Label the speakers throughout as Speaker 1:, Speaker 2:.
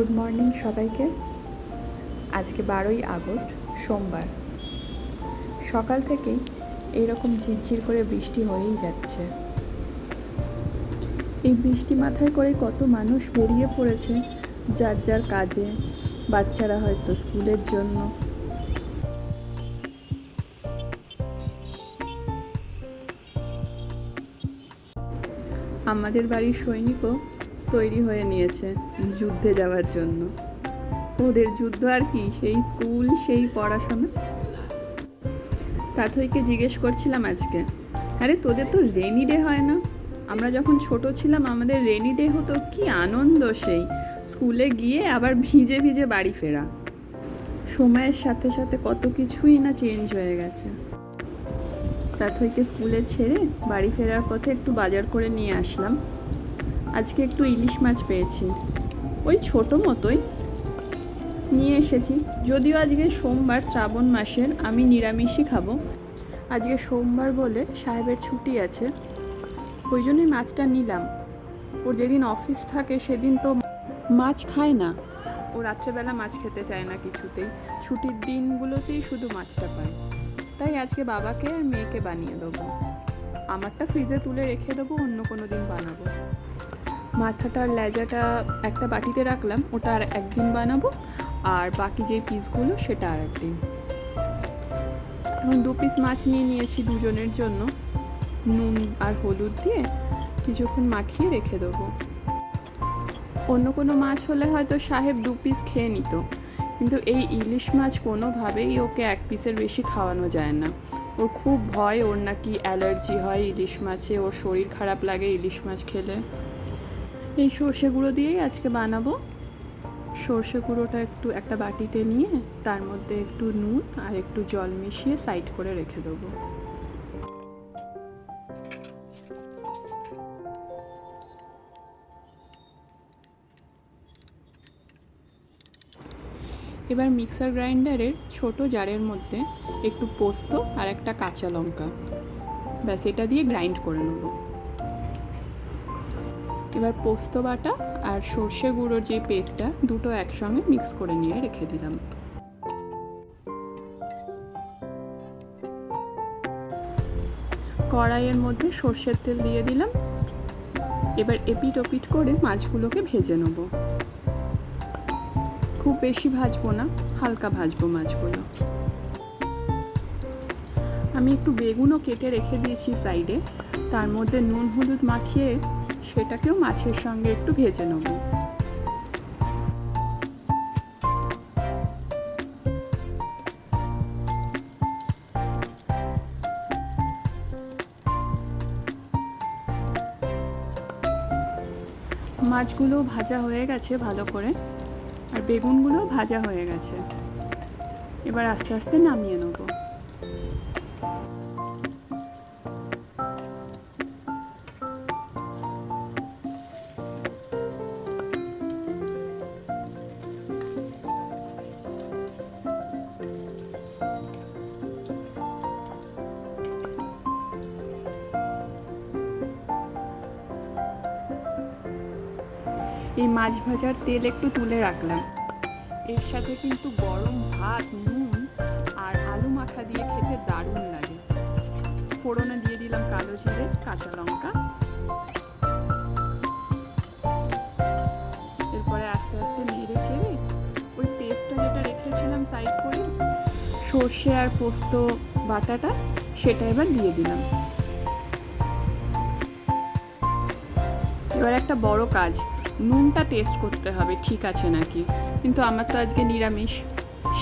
Speaker 1: Good morning সবাইকে। আজকে বারোই আগস্ট, সোমবার। সকাল থেকেই এইরকম ঝিরঝির করে বৃষ্টি হয়েই যাচ্ছে। এই বৃষ্টি মাথায় করে কত মানুষ বেরিয়ে পড়েছে যার যার কাজে, বাচ্চারা হয়তো স্কুলের জন্য। আমাদের বাড়ির সৈনিকও তৈরি হয়ে নিয়েছে যুদ্ধে যাওয়ার জন্য। ওদের যুদ্ধ আর কি, সেই স্কুল, সেই পড়াশোনা। তাথইকে জিজ্ঞেস করছিলাম আজকে, আরে, তোদের তো রেনি ডে হয় না? আমরা যখন ছোট ছিলাম, আমাদের রেনি ডে হতো কি আনন্দ সেই। স্কুলে গিয়ে আবার ভিজে ভিজে বাড়ি ফেরা। সময়ের সাথে সাথে কত কিছুই না চেঞ্জ হয়ে গেছে। তাথইকে স্কুলে ছেড়ে বাড়ি ফেরার পথে একটু বাজার করে নিয়ে আসলাম। আজকে একটু ইলিশ মাছ পেয়েছি। ওই ছোট মতোই নিয়ে এসেছি। যদিও আজকে সোমবার শ্রাবণ মাসের, আমি নিরামিষই খাব। আজকে সোমবার বলে সাহেবের ছুটি আছে। ওই জন্যই মাছটা নিলাম। ওর যেদিন অফিস থাকে সেদিন তো মাছ খায় না। ও রাত্রেবেলা মাছ খেতে চায় না কিছুতেই। ছুটির দিনগুলোতেই শুধু মাছটা পায়। তাই আজকে বাবাকে আর মেয়েকে বানিয়ে দেবো। আমারটা ফ্রিজে তুলে রেখে দেবো, অন্য কোনো দিন বানাবো। মাথাটার লেজাটা একটা বাটিতে রাখলাম, ওটা আর একদিন বানাবো। আর বাকি যে পিসগুলো, সেটা আর একদিন। এখন দু পিস মাছ নিয়ে নিয়েছি দুজনের জন্য। নুন আর হলুদ দিয়ে কিছুক্ষণ মাখিয়ে রেখে দেবো। অন্য কোনো মাছ হলে হয়তো সাহেব দু পিস খেয়ে নিত। কিন্তু এই ইলিশ মাছ কোনোভাবেই ওকে এক পিসের বেশি খাওয়ানো যায় না। ওর খুব ভয়, ওর নাকি অ্যালার্জি হয় ইলিশ মাছে, ওর শরীর খারাপ লাগে ইলিশ মাছ খেলে। এই সর্ষে গুঁড়ো দিয়েই আজকে বানাবো। সর্ষে গুঁড়োটা একটু একটা বাটিতে নিয়ে, তার মধ্যে একটু নুন আর একটু জল মিশিয়ে সাইড করে রেখে দেবো। এবার মিক্সার গ্রাইন্ডারের ছোট জারের মধ্যে একটু পোস্ত আর একটা কাঁচা লঙ্কা। ব্যাস, এটা দিয়ে গ্রাইন্ড করে নেব। এবার পোস্ত বাটা আর সর্ষে গুঁড়োর যে পেস্টটা দুটো একসঙ্গে মিক্স করে নিয়ে রেখে দিলাম। কড়াইয়ের মধ্যে সর্ষের তেল দিয়ে দিলাম। এবার এপিট ওপিট করে মাছগুলোকে ভেজে নেব। খুব বেশি ভাজবো না, হালকা ভাজবো মাছগুলো। আমি একটু বেগুনও কেটে রেখে দিয়েছি সাইডে। তার মধ্যে নুন হলুদ মাখিয়ে সেটাকেও মাছের সঙ্গে একটু ভেজে নেব। মাছগুলো ভাজা হয়ে গেছে ভালো করে, আর বেগুনগুলো ভাজা হয়ে গেছে। এবার আস্তে আস্তে নামিয়ে নেব। এই মাছ ভাজার তেল একটু তুলে রাখলাম। এর সাথে কিন্তু গরম ভাত, নুন আর আলু মাখা দিয়ে খেতে দারুণ লাগে। ফোড়নে দিয়ে দিলাম কালো জিরে, কাঁচা লঙ্কা। এরপরে আস্তে আস্তে নেড়ে চেড়ে ওই পেস্টটা যেটা রেখেছিলাম সাইড করে, সর্ষে আর পোস্ত বাটাটা, সেটা এবার দিয়ে দিলাম। এবার একটা বড় কাজ নুনটা টেস্ট করতে হবে, ঠিক আছে নাকি? কিন্তু আমার তো আজকে নিরামিষ।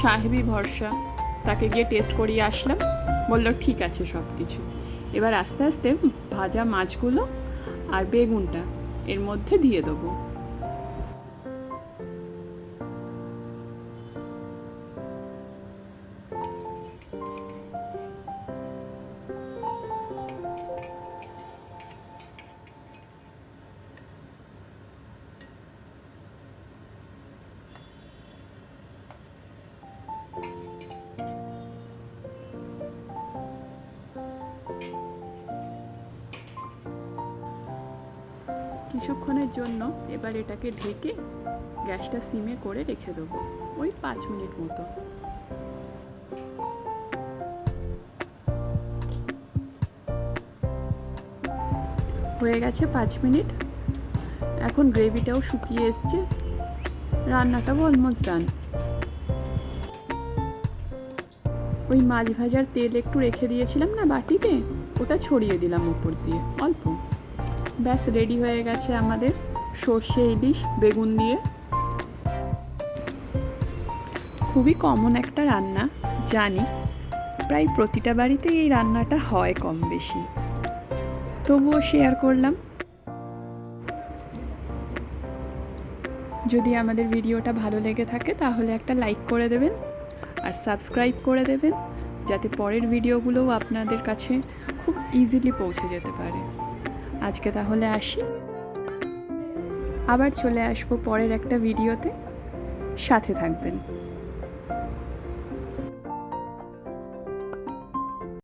Speaker 1: সাহেবই ভরসা। তাকে গিয়ে টেস্ট করিয়ে আসলাম। বলল, ঠিক আছে সব কিছু এবার আস্তে আস্তে ভাজা মাছগুলো আর বেগুনটা এর মধ্যে দিয়ে দেবো। কিছুক্ষণের জন্য এবার এটাকে ঢেকে গ্যাসটা সিমে করে রেখে দেবো, ওই পাঁচ মিনিট মতো। হয়ে গেছে পাঁচ মিনিট। এখন গ্রেভিটাও শুকিয়ে এসছে। রান্নাটাও অলমোস্ট ডান ওই মাছ ভাজার তেল একটু রেখে দিয়েছিলাম না বাটিতে? ওটা ছড়িয়ে দিলাম উপর দিয়ে, অল্প। ব্যাস, রেডি হয়ে গেছে আমাদের সর্ষে ইলিশ বেগুন দিয়ে। খুবই কমন একটা রান্না, জানি। প্রায় প্রতিটা বাড়িতেই এই রান্নাটা হয় কম বেশি। তবুও শেয়ার করলাম। যদি আমাদের ভিডিওটা ভালো লেগে থাকে, তাহলে একটা লাইক করে দেবেন আর সাবস্ক্রাইব করে দেবেন, যাতে পরের ভিডিওগুলোও আপনাদের কাছে খুব ইজিলি পৌঁছে যেতে পারে। আজকে তাহলে আসি। আবার চলে আসব পরের একটা ভিডিওতে। সাথে থাকবেন।